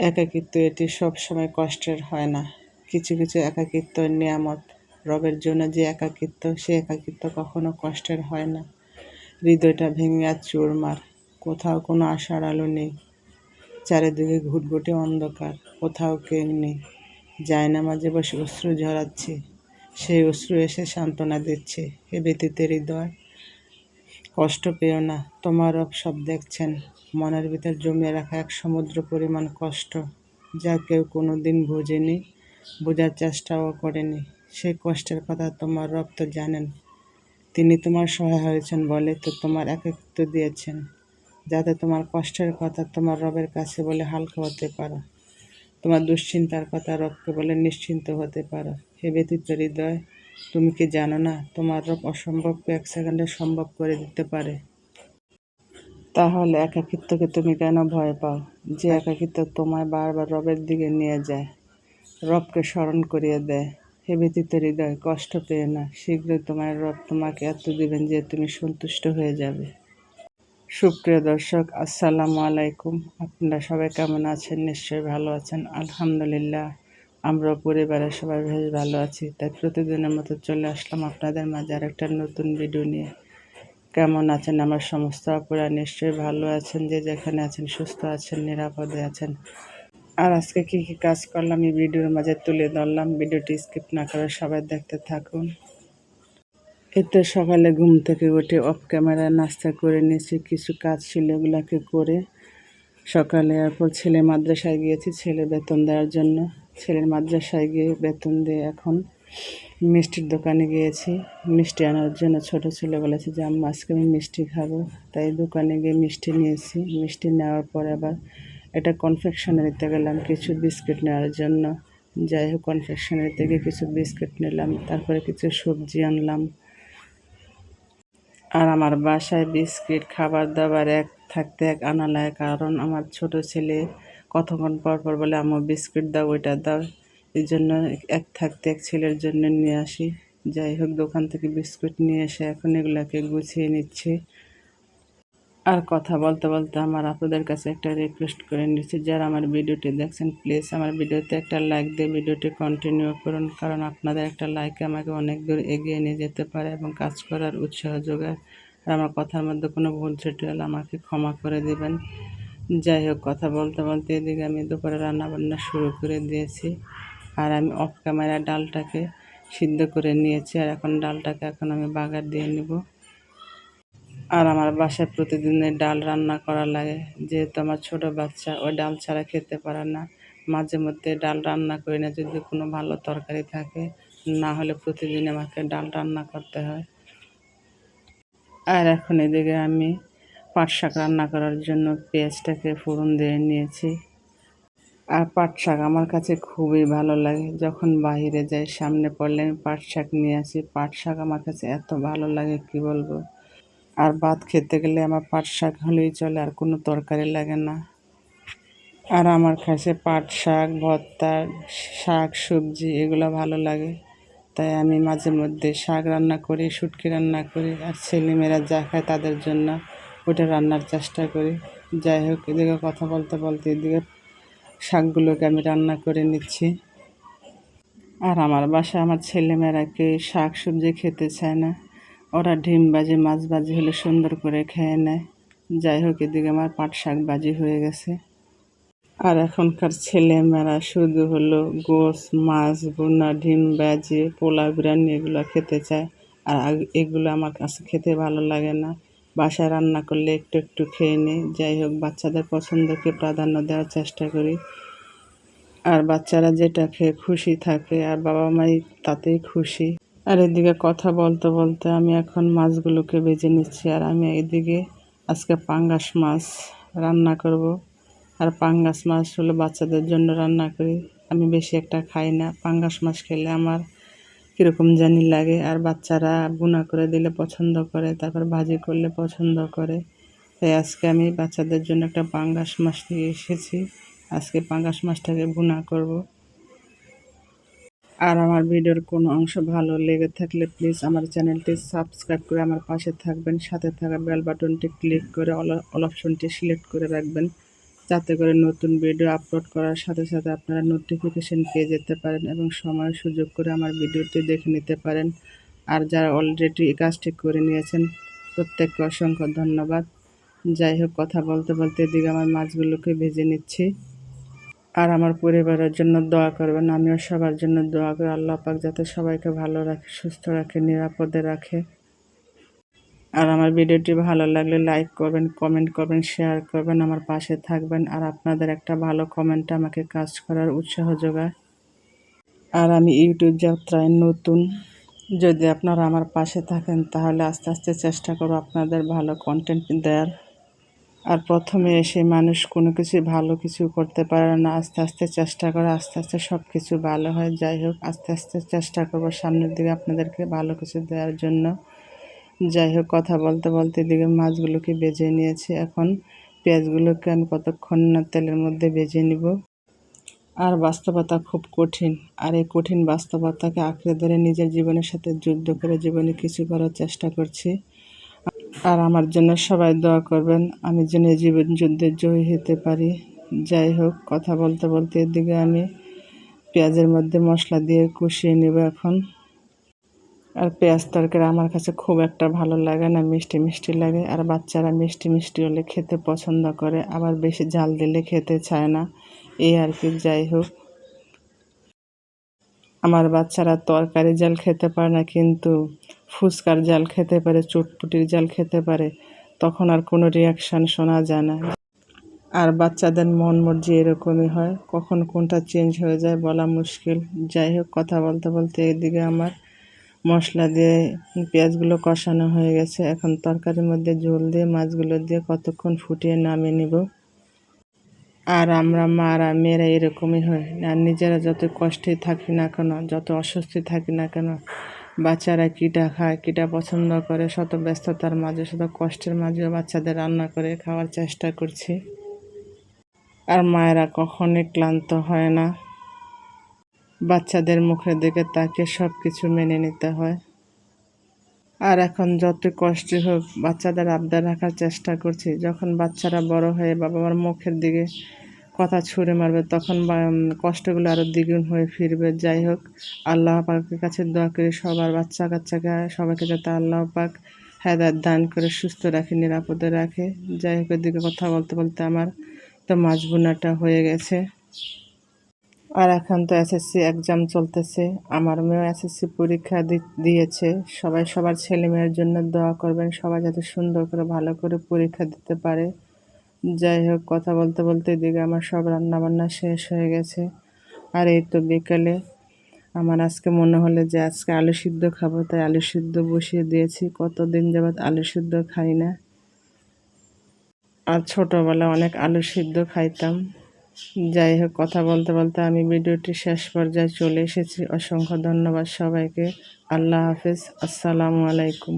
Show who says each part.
Speaker 1: একাকিত্ব এটি সবসময় কষ্টের, হয় না। কিছু কিছু একাকিত্ব নিয়ামত। রবের জন্য যে একাকিত্ব, সে একাকিত্ব কখনো কষ্টের হয় না। হৃদয়টা ভেঙে আর চুরমার কোথাও কোনো আশার আলো নেই। চারিদিকে ঘুটঘুটে অন্ধকার। কোথাও কেউ নেই। যায় না মাঝে বসে অশ্রু ঝরাচ্ছে, সেই অশ্রু এসে সান্ত্বনা দিচ্ছে। এ ব্যতীত হৃদয় কষ্ট পেও না। তোমার সব দেখছেন। মনের ভিতর জমিয়ে রাখা এক সমুদ্র পরিমাণ কষ্ট, যা কেউ কোনো দিন বোঝেনি, বোঝার চেষ্টাও করেনি। সেই কষ্টের কথা তোমার রব তো জানেন। তিনি তোমার সহায় হয়েছেন বলে তো তোমার একাকিত্ব দিয়েছেন, যাতে তোমার কষ্টের কথা তোমার রবের কাছে বলে হালকা হতে পারো। তোমার দুশ্চিন্তার কথা রবকে বলে নিশ্চিন্ত হতে পারো। হে ব্যতীত হৃদয়, তুমি কি জানো না, তোমার রব অসম্ভবকে এক সেকেন্ডে সম্ভব করে দিতে পারে? তাহলে একাকিত্বকে তুমি কেন ভয় পাও? যে একাকিত্ব তোমায় বারবার রবের দিকে নিয়ে যায়, রবকে স্মরণ করিয়ে দেয়। হে ব্যতীত হৃদয়, কষ্ট পেয়ে না। শীঘ্রই তোমার রব তোমাকে এত দিবেন যে তুমি সন্তুষ্ট হয়ে যাবে। সুপ্রিয় দর্শক, আসসালামু আলাইকুম। আপনারা সবাই কেমন আছেন? নিশ্চয়ই ভালো আছেন। আলহামদুলিল্লাহ আমরা পরিবারের সবাই বেশ ভালো আছি। তাই প্রতিদিনের মতো চলে আসলাম আপনাদের মাঝে আর একটা নতুন ভিডিও নিয়ে। কেমন আছেন? আমার সমস্ত অপরা নিশ্চয়ই ভালো আছেন, যে যেখানে আছেন, সুস্থ আছেন, নিরাপদে আছেন। আর আজকে কি কি কাজ করলাম এই ভিডিওর মাঝে তুলে ধরলাম। ভিডিওটি স্কিপ না করে সবাই দেখতে থাকুন। এতে সকালে ঘুম থেকে উঠে অফ ক্যামেরায় নাস্তা করে নিয়েছি, কিছু কাজ ছিল ওগুলাকে করে। সকালে এরপর ছেলে মাদ্রাসায় গিয়েছি, ছেলে বেতন দেওয়ার জন্য। ছেলের মাদ্রাসায় গিয়ে বেতন দিয়ে এখন। মিষ্টির দোকানে গিয়েছি। মিষ্টি আনার জন্য ছোট ছেলে বলেছে যে, আম্মা, আজকে আমি মিষ্টি খাব। তাই দোকানে গিয়ে মিষ্টি নিয়েছি। মিষ্টি নেওয়ার পর আবার এটা কনফেকশনারিতে গেলাম, কিছু বিস্কিট নেওয়ার জন্য। যাই হোক কনফেকশনারি থেকে কিছু বিস্কিট নিলাম, তারপরে কিছু সবজি আনলাম। আর আমার বাসায় বিস্কিট খাবার দাবার এক থাকতে এক আনা লাগে, কারণ আমার ছোট ছেলে কতক্ষণ পর পর বলে আমার বিস্কিট দাও, ওইটা দাও। এই জন্য এক থাকতে এক ছেলের জন্য নিয়ে আসি। যাই হোক, দোকান থেকে বিস্কুট নিয়ে এসে এখন এগুলাকে গুছিয়ে নিচ্ছি। আর কথা বলতে বলতে আমার আপনাদের কাছে একটা রিকোয়েস্ট করে নিচ্ছি। যারা আমার ভিডিওটি দেখছেন প্লিজ আমার ভিডিওতে একটা লাইক দিয়ে ভিডিওটি কন্টিনিউ করুন। কারণ আপনাদের একটা লাইক আমাকে অনেক দূর এগিয়ে নিয়ে যেতে পারে এবং কাজ করার উৎসাহ যোগায়। আর আমার কথার মধ্যে কোনো ভুল ত্রুটি হলে আমাকে ক্ষমা করে দেবেন। যাই হোক, কথা বলতে বলতে এদিকে আমি দুপুরে রান্নাবান্না শুরু করে দিয়েছি। আর আমি অফ ক্যামেরা ডালটাকে সিদ্ধ করে নিয়েছি। আর এখন ডালটাকে এখন আমি বাগার দিয়ে নিব। আর আমার বাসায় প্রতিদিনের ডাল রান্না করা লাগে। যেহেতু আমার ছোট বাচ্চা, ওই ডাল ছাড়া খেতে পারে না। মাঝে মধ্যে ডাল রান্না করি না, যদি কোনো ভালো তরকারি থাকে, না হলে প্রতিদিন আমাকে ডাল রান্না করতে হয়। আর এখন এদিকে আমি পাট শাক রান্না করার জন্য পেঁয়াজটাকে ফোড়ন দিয়ে নিয়েছি। আর পাট শাক আমার কাছে খুবই ভালো লাগে। যখন বাইরে যাই, সামনে পড়লে আমি পাট শাক নিয়ে আসি। পাট শাক আমার কাছে এত ভালো লাগে, কি বলব? আর ভাত খেতে গেলে আমার পাট শাক হলেই চলে, আর কোনো তরকারি লাগে না। আর আমার কাছে পাট শাক, ভর্তা, শাক, সবজি এগুলো ভালো লাগে। তাই আমি মাঝে মধ্যে শাক রান্না করি, শুটকি রান্না করি, আর ছেলেমেয়েরা যা খায় তাদের জন্য ওটা রান্নার চেষ্টা করি। যাই হোক, এদিকে কথা বলতে বলতে এদিকে শাকগুলোকে আমি রান্না করে নিচ্ছি। আর আমার বাসায় আমার ছেলেমেয়েরা কেউ শাক সবজি খেতে চায় না, ওরা ডিম বাজি, মাছ বাজি হলে সুন্দর করে খেয়ে নেয়। যাই হোক, এদিকে আমার পাট শাক বাজি হয়ে গেছে। আর এখনকার ছেলেমেয়েরা শুধু হলো গোস, মাছ বোনা ডিম বাজি পোলা বিরিয়ানি এগুলো খেতে চায়। আর এগুলো আমার কাছে খেতে ভালো লাগে না। বাসায় রান্না করলে একটু একটু খেয়ে নিই যাই হোক, বাচ্চাদের পছন্দকে প্রাধান্য দেওয়ার চেষ্টা করি। আর বাচ্চারা যেটা খেয়ে খুশি থাকে, আর বাবা মাই তাতেই খুশি। আর এদিকে কথা বলতে বলতে আমি এখন মাছগুলোকে বেজে নিচ্ছি, আর আমি এদিকে আজকে পাঙ্গাস মাছ রান্না করব। আর পাঙ্গাস মাছ হলো বাচ্চাদের জন্য রান্না করি। আমি বেশি একটা খাই না। পাঙ্গাস মাছ খেলে আমার কীরকম জানি লাগে। আর বাচ্চারা বুনা করে দিলে পছন্দ করে, তারপর ভাজি করলে পছন্দ করে। তাই আজকে আমি বাচ্চাদের জন্য একটা পাঙ্গাস মাছ নিয়ে এসেছি। আজকে পাঙ্গাস মাছটাকে বুনা করব। আর আমার ভিডিওর কোনো অংশ ভালো লেগে থাকলে প্লিজ আমার চ্যানেলটি সাবস্ক্রাইব করে আমার পাশে থাকবেন। সাথে থাকা বেল বাটনটি ক্লিক করে অল অপশনটি সিলেক্ট করে রাখবেন। যাতে করে নতুন ভিডিও আপলোড করার সাথে সাথে আপনারা নোটিফিকেশন পেয়ে যেতে পারেন এবং সময় সুযোগ করে আমার ভিডিওটি দেখে নিতে পারেন। আর যারা অলরেডি এই কাজটি করে নিয়েছেন, প্রত্যেককে অসংখ্য ধন্যবাদ। যাই হোক, কথা বলতে বলতে এদিকে আমার মাছগুলোকে ভেজে নিচ্ছি। আর আমার পরিবারের জন্য দোয়া করবেন, আমিও সবার জন্য দোয়া করি। আল্লাহ পাক যাতে সবাইকে ভালো রাখে, সুস্থ রাখে, নিরাপদে রাখে। আর আমার ভিডিওটি ভালো লাগলে লাইক করবেন কমেন্ট করবেন শেয়ার করবেন, আমার পাশে থাকবেন, আর আপনাদের একটা ভালো কমেন্ট আমাকে কাজ করার উৎসাহ যোগায়। আর আমি ইউটিউব যাত্রায় নতুন, যদি আপনারা আমার পাশে থাকেন, তাহলে আস্তে আস্তে চেষ্টা করব আপনাদের ভালো কন্টেন্ট দেওয়ার আর প্রথমে এসে মানুষ কোনো কিছু ভালো কিছু করতে পারে না, আস্তে আস্তে চেষ্টা করে, আস্তে আস্তে সব কিছু ভালো হয়। যাই হোক, আস্তে আস্তে চেষ্টা করব সামনের দিকে আপনাদেরকে ভালো কিছু দেওয়ার জন্য। যাই হোক কথা বলতে বলতে এদিকে মাছগুলোকে বেজে নিয়েছি। এখন পেঁয়াজগুলোকে আমি কতক্ষণ না তেলের মধ্যে বেজে নিব। আর বাস্তবতা খুব কঠিন। আর এই কঠিন বাস্তবতাকে আঁকড়ে ধরে নিজের জীবনের সাথে যুদ্ধ করে জীবনে কিছু করার চেষ্টা করছি। আর আমার জন্য সবাই দোয়া করবেন, আমি যেন এই জীবন যুদ্ধে জয়ী হতে পারি। যাই হোক কথা বলতে বলতে এদিকে আমি পেঁয়াজের মধ্যে মশলা দিয়ে কষিয়ে নেব এখন। আর পেঁয়াজ তরকারি আমার কাছে খুব একটা ভালো লাগে না, মিষ্টি মিষ্টি লাগে। আর বাচ্চারা মিষ্টি মিষ্টি হলে খেতে পছন্দ করে, আবার বেশি ঝাল দিলে খেতে চায় না। এই আর কি, যাই হোক। আমার বাচ্চারা তরকারি জাল খেতে পারে না, কিন্তু ফুচকার জাল খেতে পারে, চটপুটির জাল খেতে পারে, তখন আর কোনো রিয়াকশান শোনা যায় না। আর বাচ্চাদের মন মর্জি এরকমই হয়, কখন কোনটা চেঞ্জ হয়ে যায় বলা মুশকিল। যাই হোক, কথা বলতে বলতে এদিকে আমার মশলা দিয়ে পেঁয়াজগুলো কষানো হয়ে গেছে। এখন তরকারির মধ্যে ঝোল দিয়ে, মাছগুলো দিয়ে কতক্ষণ ফুটিয়ে নামিয়ে নিব। আর আমরা মারা মেয়েরা এরকমই হয়। আর নিজেরা যত কষ্টে থাকি না কেন, যত অস্বস্তি থাকি না কেন, বাচ্চারা কীটা খায়, কীটা পছন্দ করে, শত ব্যস্ততার মাঝে, শত কষ্টের মাঝেও বাচ্চাদের রান্না করে খাওয়ার চেষ্টা করছি। আর মায়েরা কখনই ক্লান্ত হয় না। বাচ্চাদের মুখের দিকে তাকে সব কিছু মেনে নিতে হয়। আর এখন যত কষ্ট হোক বাচ্চাদের আবদার রাখার চেষ্টা করছি। যখন বাচ্চারা বড় হয়ে বাবা মার মুখের দিকে কথা ছুঁড়ে মারবে, তখন কষ্টগুলো আরও দ্বিগুণ হয়ে ফিরবে। যাই হোক, আল্লাহ পাকের কাছে দোয়া করি সবার বাচ্চা কাচ্চাকে, সবাইকে যাতে আল্লাহ পাক হেদায়ত দান করে, সুস্থ রাখে, নিরাপদে রাখে। যাই হোক, এদিকে কথা বলতে বলতে আমার তো মাছ বোনাটা হয়ে গেছে। আর এখন তো এসএসসি এক্সাম চলতেছে। আমার মেয়েও এসএসসি পরীক্ষা দিয়েছে। সবাই সবার ছেলে মেয়ের জন্য দোয়া করবেন। সবাই যাতে সুন্দর করে, ভালো করে পরীক্ষা দিতে পারে। যাই হোক, কথা বলতে বলতে এদিকে আমার সব রান্নাবান্না শেষ হয়ে গেছে। আর এই তো বিকালে। আমার আজকে মনে হলো যে আজকে আলু সিদ্ধ খাব, তাই আলু সিদ্ধ বসিয়ে দিয়েছি। কতদিন যাবৎ আলু সিদ্ধ খাই না। আর ছোটোবেলা অনেক আলু সিদ্ধ খাইতাম। যাই হোক, কথা বলতে বলতে আমি ভিডিওটি শেষ পর্যায়ে চলে এসেছি। অসংখ্য ধন্যবাদ সবাইকে। আল্লাহ হাফেজ। আসসালামু আলাইকুম।